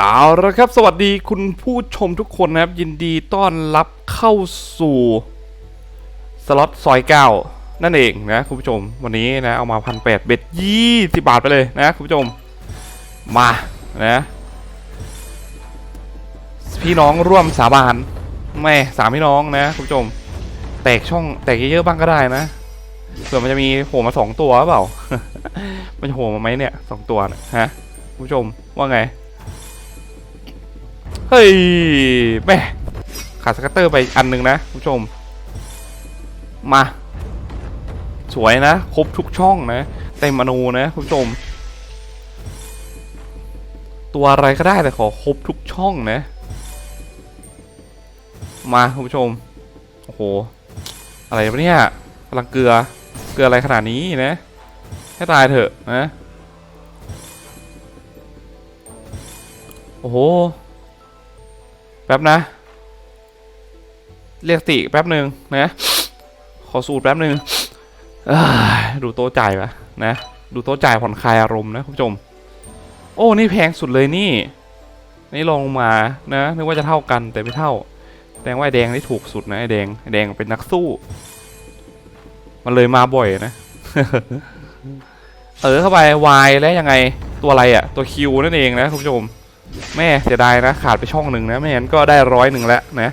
เอาละครับสวัสดีคุณผู้ชมทุกคนนะครับ ยินดีต้อนรับเข้าสู่ สล็อตซอยเก้านั่นเองนะคุณผู้ชมวันนี้นะเอามาพันแปดเบ็ดยี่สิบาทไปเลยนะคุณผู้ชมมานะพี่น้องร่วมสาบานแม่สามพี่น้องนะคุณผู้ชม แตกช่องแตกเยอะๆบ้างก็ได้นะเผื่อมันจะมีโผล่มาสองตัวหรือเปล่า มันจะโผล่มาไหมเนี่ยสองตัวนะฮะคุณผู้ชมว่าไง เฮ้ยแม่ขาดสกัตเตอร์ไปอันหนึ่งนะคุณผู้ชม มา สวยนะ ครบทุกช่องนะเต็มอนูนะคุณผู้ชม ตัวอะไรก็ได้แต่ขอครบทุกช่องนะ มาคุณผู้ชม โอ้โห อะไรวะเนี่ยพลังเกลือ เกลืออะไรขนาดนี้นะ ให้ตายเถอะนะ โอ้โห แป๊บนะ เรียกติแป๊บหนึ่งนะ ขอสูตรแป๊บหนึ่งดูโต๊ะจ่ายปะนะ ดูโต๊ะจ่ายผ่อนคลายอารมณ์นะคุณผู้ชม โอ้ นี่แพงสุดเลยนี่ นี่ลงมานะนึกว่าจะเท่ากันแต่ไม่เท่า แดงว่าไอแดงนี่ถูกสุดนะไอแดงไอแดงเป็นนักสู้ มันเลยมาบ่อยนะ เออเข้าไปวายแล้วยังไงตัวอะไรอะตัวคิวนั่นเองนะคุณผู้ชม แม่เสียดายนะ ขาดไปช่องหนึ่งนะไม่งั้นก็ได้ร้อยหนึ่งแล้วนะ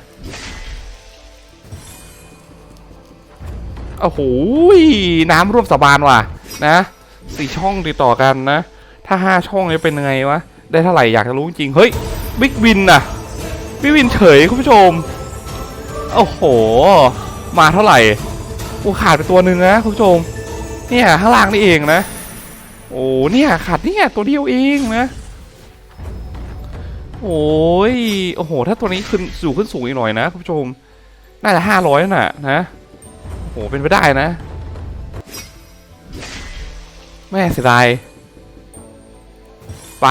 โอ้โหน้ำร่วมสาบานว่ะ นะสี่ช่องติดต่อกันนะ ถ้าห้าช่องจะเป็นยังไงวะ ได้เท่าไหร่อยากจะรู้จริง เฮ้ย บิ๊กวินน่ะบิ๊กวินเฉยคุณผู้ชม โอ้โห มาเท่าไหร่โอ้ขาดไปตัวหนึ่งนะคุณผู้ชม เนี่ยข้างล่างนี่เองนะ โอ้เนี่ยขาดเนี่ยตัวเดียวเองนะ โอ้ย โอ้โห ถ้าตัวนี้ขึ้นสูงขึ้นสูงอีกหน่อยนะคุณผู้ชม น่าจะห้าร้อยน่ะนะโอ้โห เป็นไปได้นะ แม่เสียดาย ไป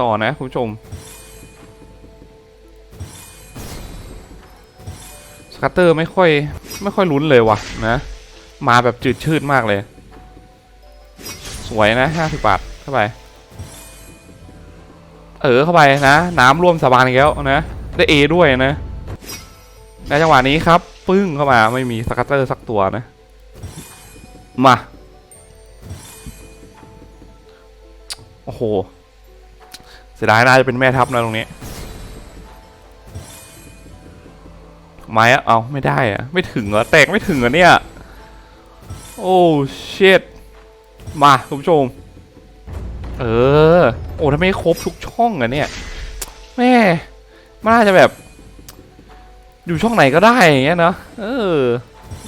ต่อนะคุณผู้ชม สกัตเตอร์ไม่ค่อย ไม่ค่อยลุ้นเลยว่ะนะ มาแบบจืดชืดมากเลย สวยนะห้าสิบบาทเข้าไป เออเข้าไปนะ น้ำร่วมสาบานอีกแล้วนะได้เอด้วยนะในจังหวะนี้ครับปึ้งเข้ามาไม่มีสกัตเตอร์สักตัวนะ มาโอ้โหเสียดายน่าจะเป็นแม่ทัพนะตรงนี้ไม้อะเอาไม่ได้อะไม่ถึงเหรอแตกไม่ถึงเหรอเนี่ย โอ้เชิดมาคุณผู้ชม เออ โอ้ถ้าไมครบทุกช่องอะเนี่ยแม่มันน่าจะแบบ อยู่ช่องไหนก็ได้อย่างเงี้ยเนาะเออ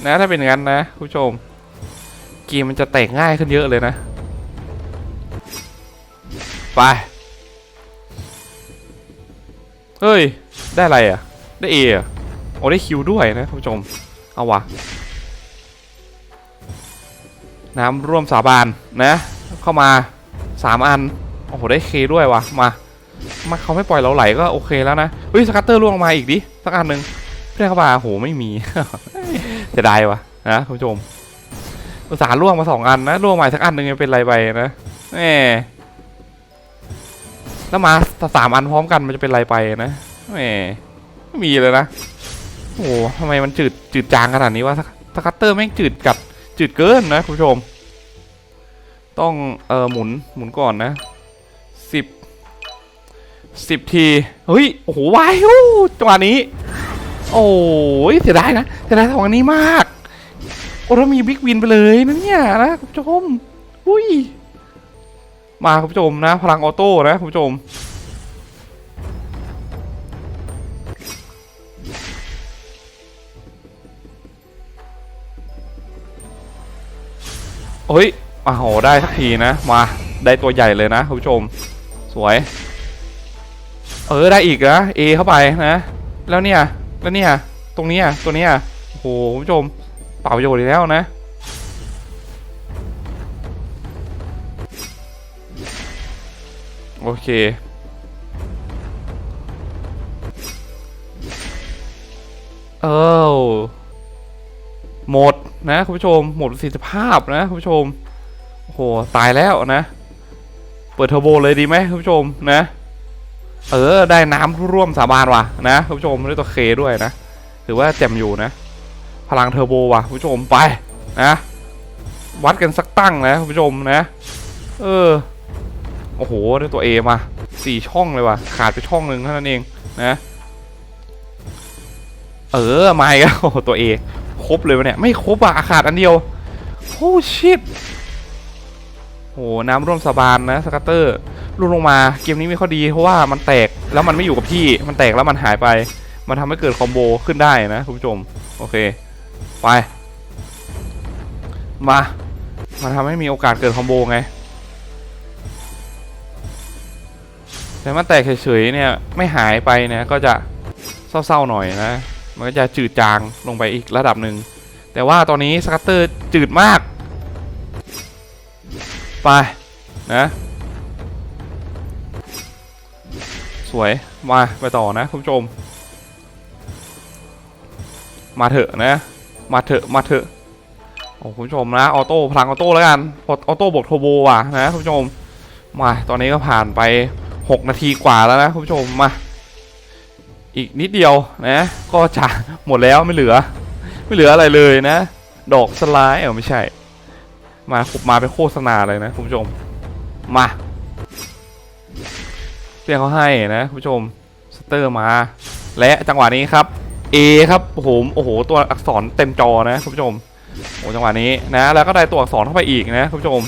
นะถ้าเป็นอย่างนั้นนะคุณผู้ชม เกมมันจะแตกง่ายขึ้นเยอะเลยนะ ไป เฮ้ย ได้อะไรอะได้เออะโอ้ได้คิวด้วยนะคุณผู้ชม เอาวะน้ำร่วมสาบานนะ เข้ามา สามอัน โอ้โห ได้เคด้วยวะมา มาเขาไม่ปล่อยเราไหลก็โอเคแล้วนะเฮ้ยสกัตเตอร์ล่วงมาอีกดิ สักอันหนึ่งเพื่อนเข้ามาโห ไม่มีจะได้วะนะคุณผู้ชมอุตสาห์ล่วงมาสองอันนะล่วงมาสักอันหนึ่งยังเป็นไรไปนะแหมแล้วมาสามอันพร้อมกันมันจะเป็นไรไปนะแหมไม่มีเลยนะโอ้โหทำไมมันจืดจืดจางขนาดนี้วะสสกัตเตอร์แม่งจืดกัดจืดเกินนะคุณผู้ชม ต้องเออหมุนหมุนก่อนนะสิบสิบทีเฮ้ยโอ้โหวายฮู้จังหวะนี้ โอ้ยเสียดายนะเสียดายสองอันนี้มากโอ้ถ้ามีบิ๊กวินไปเลยนะเนี่ยนะคุณผู้ชมอุ้ยมาคุณผู้ชมนะ พลังออโต้นะคุณผู้ชมเฮ้ย อ้าวได้สักทีนะ มา ได้ตัวใหญ่เลยนะคุณผู้ชม สวย เออได้อีกนะเอเข้าไปนะ แล้วเนี่ย แล้วเนี่ย ตรงนี้ยตัวเนี้ยโอ้โหคุณผู้ชม เป่าประโยชน์อีกแล้วนะ โอเคเออหมดนะคุณผู้ชม หมดประสิทธิภาพนะคุณผู้ชม โอ้โหตายแล้วนะ เปิดเทอร์โบเลยดีไหมคุณผู้ชมนะ เออได้น้ำร่วมสาบานว่ะนะคุณผู้ชมด้วยตัวเคด้วยนะถือว่าแจ่มอยู่นะ พลังเทอร์โบว่ะคุณผู้ชมไปนะวัดกันสักตั้งนะคุณผู้ชมนะ เออโอ้โหได้ตัวเอมาสี่ช่องเลยว่ะขาดไปช่องหนึ่งเท่านั้นเองนะเออมาอีกแล้วตัวเอครบเลยวะเนี่ย ไม่ครบอะขาดอันเดียวโอ้ชิต โอ้น้ำร่วมสาบานนะสกัตเตอร์รุ่นลงมาเกมนี้ม่ค่อดีเพราะว่ามันแตกแล้วมันไม่อยู่กับที่มันแตกแล้วมันหายไป มันทำให้เกิดคอมโบขึ้นได้นะคุณผู้ชมโอเค ไป มามันทำให้มีโอกาสเกิดคอมโบไงแต่มันแตกเฉยๆเนี่ยไม่หายไปนี่ยก็จะเศร้าๆหน่อยนะ มันก็จะจืดจางลงไปอีกระดับหนึ่งแต่ว่าตอนนี้สกัตเตอร์จืดมาก ไป นะ สวย มา ไปต่อนะคุณผู้ชม มาเถอะนะ มาเถอะมาเถอะโอ้คุณผู้ชมนะออโต้พลังออโต้แล้วกันพออโต้บวกโทโบว่ะนะคุณผู้ชม มาตอนนี้ก็ผ่านไป 6 นาทีกว่าแล้วนะคุณผู้ชมมาอีกนิดเดียวนะ ก็จะหมดแล้วไม่เหลือ ไม่เหลืออะไรเลยนะ ดอกสไลด์เออไม่ใช่ มามาเป็นโฆษณาเลยนะคุณผู้ชม มาเรียกเขาให้นะคุณผู้ชมสเตอร์มา และจังหวะนี้ครับ A ครับโอ้โอ้โหตัวอักษรเต็มจอนะคุณผู้ชมโอ้จังหวะนี้นะ แล้วก็ได้ตัวอักษรเข้าไปอีกนะคุณผู้ชม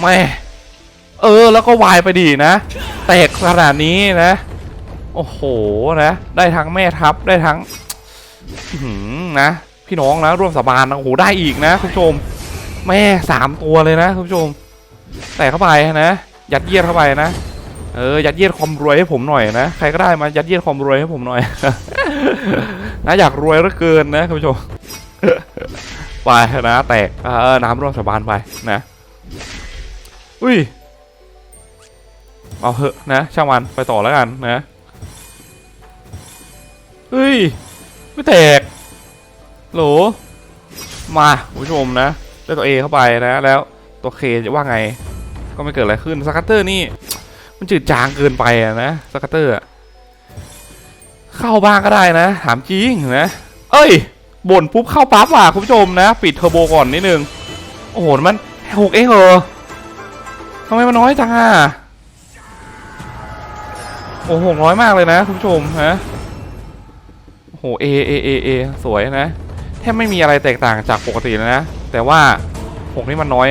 แม่เออแล้วก็วายไปดีนะ แตกขนาดนี้นะ โอ้โหนะ ได้ทั้งแม่ทัพได้ทั้งหือนะ พี่น้องนะร่วมสาบานนะโอ้โหได้อีกนะคุณผู้ชม แม่สามตัวเลยนะคุณผู้ชม แตกเข้าไปนะยัดเยียดเข้าไปนะเออยัดเยียดความรวยให้ผมหน่อยนะใครก็ได้มายัดเยียดความรวยให้ผมหน่อยนะอยากรวยเหลือเกินนะคุณผู้ชมไปนะแตกเออน้ำร่วมสาบานไปนะอุ้ยเอาเหอะนะช่างมันไปต่อแล้วกันนะเฮ้ยไม่แตกโหลมาคุณผู้ชมนะ ได้ตัว A เข้าไปนะ แล้วตัว K จะว่าไง ก็ไม่เกิดอะไรขึ้นสกัตเตอร์นี่ มันจืดจางเกินไปอะนะสกัตเตอร์เข้าบ้างก็ได้นะ ถามจริงนะ เอ้ยบ่นปุ๊บเข้าปั๊บอะคุณผู้ชมนะ ปิดเทอร์โบก่อนนิดนึง โอ้โห มันหกเองเหรอทำไมมันน้อยจังอะโอ้โหน้อยมากเลยนะคุณผู้ชมฮะโอ้โหเอเอเอเอสวยนะแทบไม่มีอะไรแตกต่างจากปกติเลยนะ แต่ว่าหกนี่มันน้อย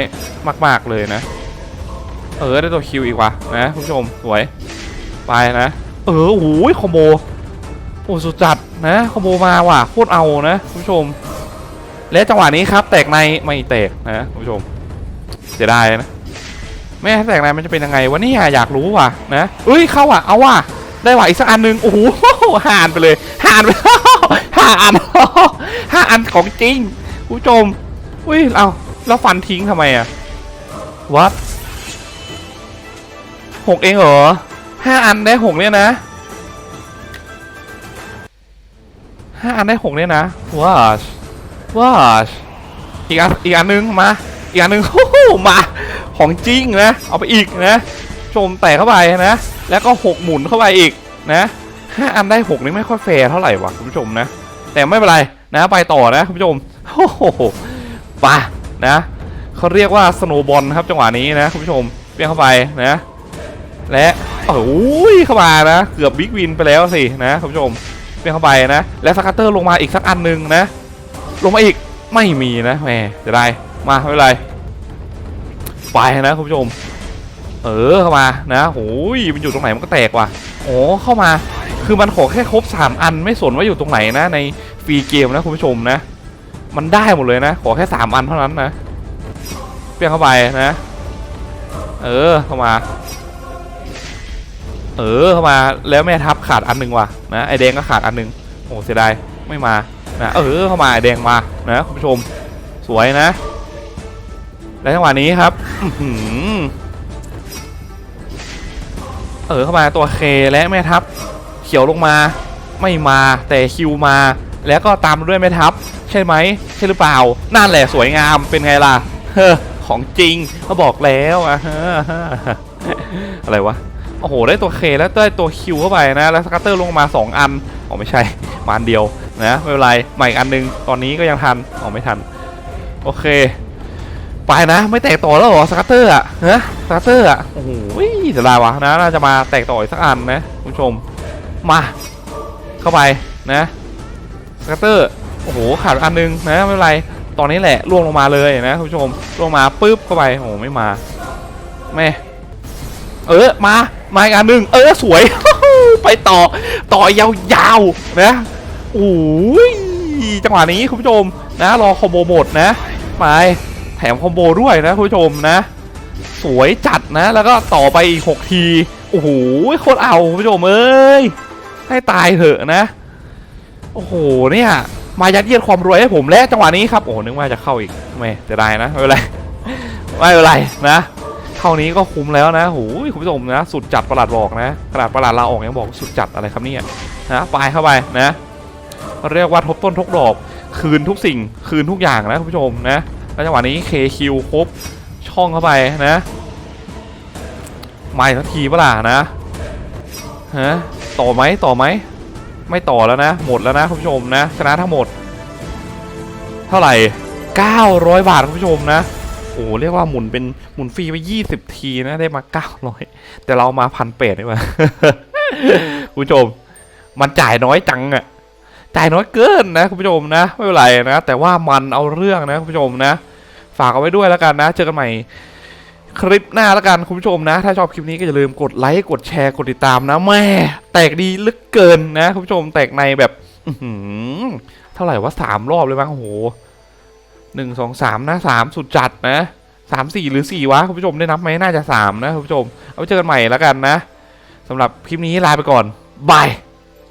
มาก ๆ เลยนะ เออ ได้ตัวคิวอีกว่ะนะคุณผู้ชม สวย ไปนะ เออโอ้โหคอมโบโอ้สุดจัดนะคอมโบมาว่ะโคตรเอานะคุณผู้ชม และจังหวะนี้ครับ แตกในไม่แตกนะคุณผู้ชมเสียดายนะแม่แตกในมันจะเป็นยังไงวะเนี่ยอยากรู้ว่ะนะเอ้ยเข้าอะเอาว่ะได้ว่ะอีกสักอันหนึงโอ้โหห่าอันไปเลยห่าอันไปห้าอันห้าอันของจริงคุณผู้ชม อุ้ยเอาแล้วฟันทิ้งทำไมอะวัดหกเองเหรอห้าอันได้หกเนี่ยนะห้าอันได้หกเนี่ยนะว้าชว้าชอีกอันอีกอันหนึงมาอีกอันหนึงโอ้โหมาของจริงนะ เอาไปอีกนะชมแตกเข้าไปนะ แล้วก็หกหมุนเข้าไปอีกนะห้าอันได้หกนี่ไม่ค่อยแฟร์เท่าไหร่วะคุณผู้ชมนะ แต่ไม่เป็นไรนะ ไปต่อนะคุณผู้ชมโอ้โหไปะนะเขาเรียกว่าสโนบอลครับจังหวะนี้นะคุณผู้ชมเปี้ยงเข้าไปนะและโอ้ยเข้ามานะเกือบบิ๊กวินไปแล้วสินะคุณผู้ชมเปี้ยงเข้าไปนะ และสกัตเตอร์ลงมาอีกสักอันหนึ่งนะ ลงมาอีกไม่มีนะแหมจะได้มาไม่เป็นไรไปนะคุณผู้ชม เออเข้ามานะโอ้ยมันอยู่ตรงไหนมันก็แตกว่ะโอ้เข้ามาคือมันขอแค่ครบสามอันไม่สนว่าอยู่ตรงไหนนะในฟรีเกมนะคุณผู้ชมนะ มันได้หมดเลยนะ ขอแค่สามอันเท่านั้นนะ เปี้ยงเข้าไปนะ เออเข้ามา เออเข้ามาแล้วแม่ทัพขาดอันหนึ่งว่ะนะไอแดงก็ขาดอันหนึ่งโอ้เสียดายไม่มานะเออเข้ามาไอแดงมานะคุณผู้ชมสวยนะ และจังหวะนี้ครับเออเข้ามาตัวเคและแม่ทัพเขียวลงมาไม่มาแต่คิวมา แล้วก็ตามด้วยแม่ทัพ ช่ไหมใช่หรือเปล่า นั่นแหละสวยงามเป็นไงล่ะเฮ้อของจริงเขาบอกแล้วอะอะไรวะโอ้โหได้ตัวเคแล้วได้ตัวคิวเข้าไปนะ แล้วสกัตเตอร์ลงมา 2 อันอ๋อไม่ใช่มาอันเดียวนะไม่เป็นไรม่อีกอันหนึงตอนนี้ก็ยังทันอ๋อไม่ทัน โอเค ไปนะ ไม่แตกต่อแล้วหรอสกัตเตอร์อะฮะสกัตเตอร์อะโอ้โหเสียดายวะนะน่าจะมาแตกต่ออีกสักอันนะคุณผู้ชมมา เข้าไปนะสกัตเตอร์ โอ้โหขาดอันหนึงนะไม่เป็นไร ตอนนี้แหละล่วงลงมาเลยนะคุณผู้ชมล่วงมาปุ๊บเข้าไปโอ้โหไม่มาแม่เออมามาอีกอันหนึ่งเออสวย ไปต่อต่อยาวๆนะโอ้ยจังหวะนี้คุณผู้ชมนะรอคอมโบหมดนะไปแถมคอมโบด้วยนะคุณผู้ชมนะ สวยจัดนะ แล้วก็ต่อไปอีก6ทีโอ้โหโคตรเอาคุณผู้ชมเอ้ยให้ตายเถอะนะ โอ้โหเนี่ย มายัดเยียดความรวยให้ผมและจังหวะนี้ครับโอ้โหนึกว่าจะเข้าอีกไม่จะได้นะไม่เป็นไรไม่เป็นไรนะเท่านี้ก็คุ้มแล้วนะโหยคุณผู้ชมนะ สุดจัดประหลาดบอกนะขนาดประหลาดลาออกยังบอกสุดจัดอะไรครับเนี่ยนะไปเข้าไปนะเรียกว่าทบต้นทบดอก คืนทุกสิ่งคืนทุกอย่างนะคุณผู้ชมนะแล้วจังหวะนี้ KQ ครบช่องเข้าไปนะมาอีกสักทีเปล่านะฮะต่อไหมต่อไหม ไม่ต่อแล้วนะ หมดแล้วนะคุณผู้ชมนะ ชนะทั้งหมด เท่าไหร่ 900 บาทคุณผู้ชมนะ โอ้เรียกว่าหมุนเป็นหมุนฟรีไป 20 ทีนะ ได้มา 900 แต่เรามาพันเปดดีกว่าคุณผู้ชม มันจ่ายน้อยจังอะจ่ายน้อยเกินนะคุณผู้ชมนะ ไม่เป็นไรนะ แต่ว่ามันเอาเรื่องนะคุณผู้ชมนะ ฝากเอาไว้ด้วยแล้วกันนะ เจอกันใหม่ คลิปหน้าแล้วกันคุณผู้ชมนะ ถ้าชอบคลิปนี้ก็อย่าลืมกดไลค์กดแชร์กดติดตามนะแม่แตกดีลึกเกินนะคุณผู้ชมแตกในแบบอืเท่าไหร่ว่าสามรอบเลยมั้งโอ้โหหนึ่งสองสามนะสามสุดจัดนะสามสี่หรือสี่วะคุณผู้ชมได้นับไหมน่าจะสามนะคุณผู้ชม เอาไว้เจอกันใหม่แล้วกันนะสำหรับคลิปนี้ลาไปก่อนบาย